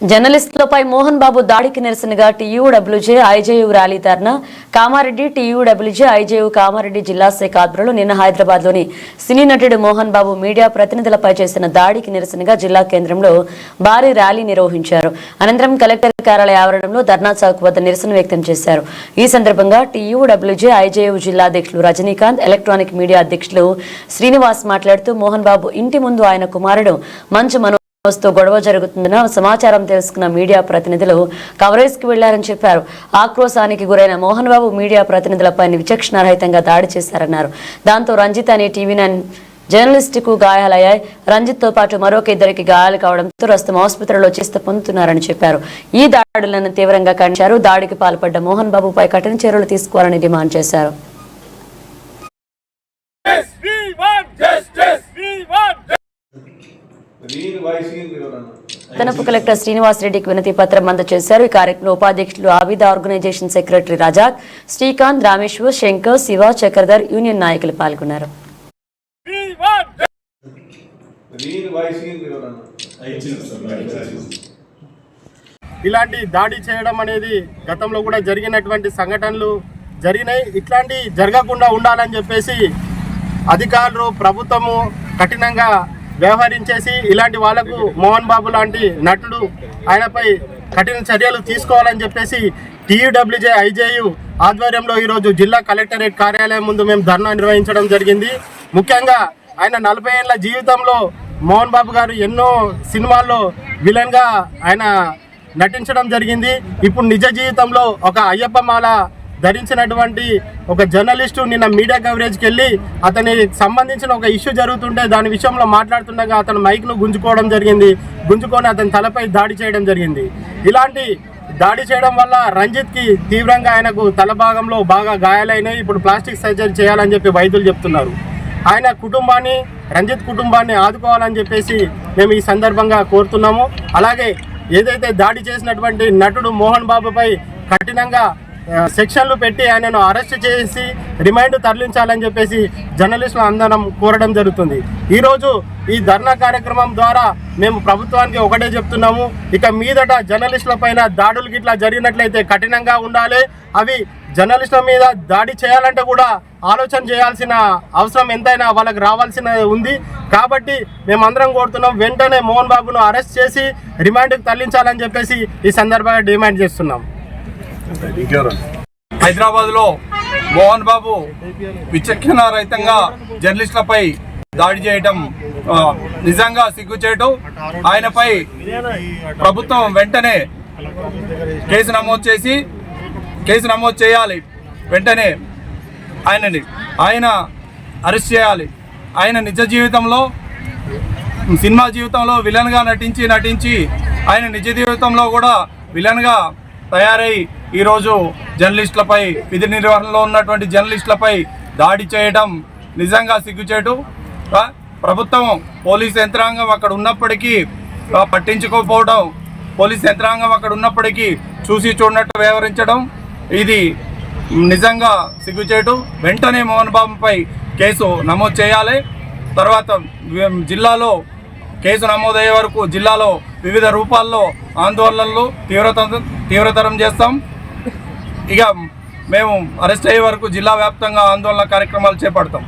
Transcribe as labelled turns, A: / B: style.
A: జర్నలిస్టులపై మోహన్ బాబు దాడికి నిరసనగా TUWJ IJU rally ధర్నా. Kamareddy TUWJ IJU Kamareddy జిల్లా శాఖ ఆధ్వర్యంలో నిన్న హైదరాబాద్లోని సినీ నటుడు మోహన్ బాబు మీడియా ప్రతినిధులపై చేసిన దాడికి నిరసనగా జిల్లా కేంద్రంలో భారీ ర్యాలీ నిర్వహించారు. అనంతరం కలెక్టర్ కార్యాలయ ఆవరణంలో ధర్నా చౌక్ వద్ద నిరసన వ్యక్తం చేశారు. ఈ సందర్భంగా టీయూడబ్ల్యూజే ఐజేయు జిల్లా అధ్యక్షులు రజనీకాంత్ ఎలక్ట్రానిక్ మీడియా అధ్యక్షులు శ్రీనివాస్ మాట్లాడుతూ మోహన్ బాబు ఇంటి ముందు ఆయన కుమారుడు మంచు మనో తో గొడవ జరుగుతుందన్న సమాచారం తెలుసుకున్న మీడియా ప్రతినిధులు కవరేజ్కి వెళ్ళారని చెప్పారు. ఆక్రోశానికి గురైన మోహన్ బాబు మీడియా ప్రతినిధులపై విచక్షణారహితంగా దాడి చేశారన్నారు. దాంతో రంజిత్ అనే టీవీ నైన్ జర్నలిస్ట్కు గాయాలయ్యాయి. రంజిత్తో పాటు మరొక ఇద్దరికి గాయాలు కావడంతో ప్రస్తుతం ఆసుపత్రిలో చికిత్స పొందుతున్నారని చెప్పారు. ఈ దాడులను తీవ్రంగా ఖండించారు. దాడికి పాల్పడ్డ మోహన్ బాబుపై కఠిన చర్యలు తీసుకోవాలని డిమాండ్ చేశారు. అదనపు కలెక్టర్ శ్రీనివాస్ రెడ్డికి వినతి పత్రం అందజేశారు. ఈ కార్యక్రమంలో ఉపాధ్యక్షులు ఆవిద organization secretary Razak Srikanth Rameshwar Shankar Shiva Chakradhar union నాయకులు పాల్గొన్నారు.
B: ఇలాంటి దాడి చేయడం అనేది గతంలో కూడా జరిగినటువంటి సంఘటనలు జరిగినాయి. ఇట్లాంటి జరగకుండా ఉండాలని చెప్పేసి అధికారులు ప్రభుత్వము కఠినంగా వ్యవహరించేసి ఇలాంటి వాళ్ళకు మోహన్ బాబు లాంటి నటుడు ఆయనపై కఠిన చర్యలు తీసుకోవాలని చెప్పేసి టీయూడబ్ల్యూజే ఐజేయు ఆధ్వర్యంలో ఈరోజు జిల్లా కలెక్టరేట్ కార్యాలయం ముందు మేము ధర్నా నిర్వహించడం జరిగింది. ముఖ్యంగా ఆయన నలభై ఏళ్ళ జీవితంలో మోహన్ బాబు గారు ఎన్నో సినిమాల్లో విలన్గా ఆయన నటించడం జరిగింది. ఇప్పుడు నిజ జీవితంలో ఒక అయ్యప్ప మాల ధరించినటువంటి ఒక జర్నలిస్టు నిన్న మీడియా కవరేజ్కి వెళ్ళి అతనికి సంబంధించిన ఒక ఇష్యూ జరుగుతుంటే దాని విషయంలో మాట్లాడుతుండగా అతను మైక్ను గుంజుకోవడం జరిగింది. గుంజుకొని అతని తలపై దాడి చేయడం జరిగింది. ఇలాంటి దాడి చేయడం వల్ల రంజిత్కి తీవ్రంగా ఆయనకు తల భాగంలో బాగా గాయాలైనాయి. ఇప్పుడు ప్లాస్టిక్ సర్జరీ చేయాలని చెప్పి వైద్యులు చెప్తున్నారు. ఆయన కుటుంబాన్ని రంజిత్ కుటుంబాన్ని ఆదుకోవాలని చెప్పేసి మేము ఈ సందర్భంగా కోరుతున్నాము. అలాగే ఏదైతే దాడి చేసినటువంటి నటుడు మోహన్ బాబుపై కఠినంగా సెక్షన్లు పెట్టి ఆయనను అరెస్ట్ చేసి రిమైండ్ తరలించాలని చెప్పేసి జర్నలిస్టులు అందరం కోరడం జరుగుతుంది. ఈరోజు ఈ ధర్నా కార్యక్రమం ద్వారా మేము ప్రభుత్వానికి ఒకటే చెప్తున్నాము ఇక మీదట జర్నలిస్టుల పైన దాడులు గిట్లా జరిగినట్లయితే కఠినంగా ఉండాలి. అవి జర్నలిస్టుల మీద దాడి చేయాలంటే కూడా ఆలోచన చేయాల్సిన అవసరం ఎంతైనా వాళ్ళకి రావాల్సిన ఉంది. కాబట్టి మేమందరం కోరుతున్నాం వెంటనే మోహన్ బాబును అరెస్ట్ చేసి రిమాండ్కి తరలించాలని చెప్పేసి ఈ సందర్భంగా డిమాండ్ చేస్తున్నాం.
C: హైదరాబాద్లో మోహన్ బాబు విచక్షణ రహితంగా జర్నలిస్టులపై దాడి చేయటం నిజంగా నిజంగా సిగ్గుచేటు ఆయనపై ప్రభుత్వం వెంటనే కేసు నమోదు చేసి కేసు నమోదు చేయాలి. వెంటనే ఆయనని ఆయన అరెస్ట్ చేయాలి. ఆయన నిజ జీవితంలో సినిమా జీవితంలో విలన్గా నటించి నటించి ఆయన నిజ జీవితంలో కూడా విలన్గా తయారై ఈరోజు జర్నలిస్టులపై విధి నిర్వహణలో ఉన్నటువంటి జర్నలిస్టులపై దాడి చేయడం నిజంగా సిగ్గుచేటు. ప్రభుత్వం పోలీస్ యంత్రాంగం అక్కడ ఉన్నప్పటికీ పట్టించుకోకపోవడం పోలీస్ యంత్రాంగం అక్కడ ఉన్నప్పటికీ చూసి చూడనట్టు వ్యవహరించడం ఇది నిజంగా సిగ్గుచేటు. వెంటనే మోహన్ బాబుపై కేసు నమోదు చేయాలి. తర్వాత జిల్లాలో కేసు నమోదయ్యే వరకు జిల్లాలో వివిధ రూపాల్లో ఆందోళనలు తీవ్రత తీవ్రతరం చేస్తాం. ఇక మేము అరెస్ట్ అయ్యే వరకు జిల్లా వ్యాప్తంగా ఆందోళన కార్యక్రమాలు చేపడతాం.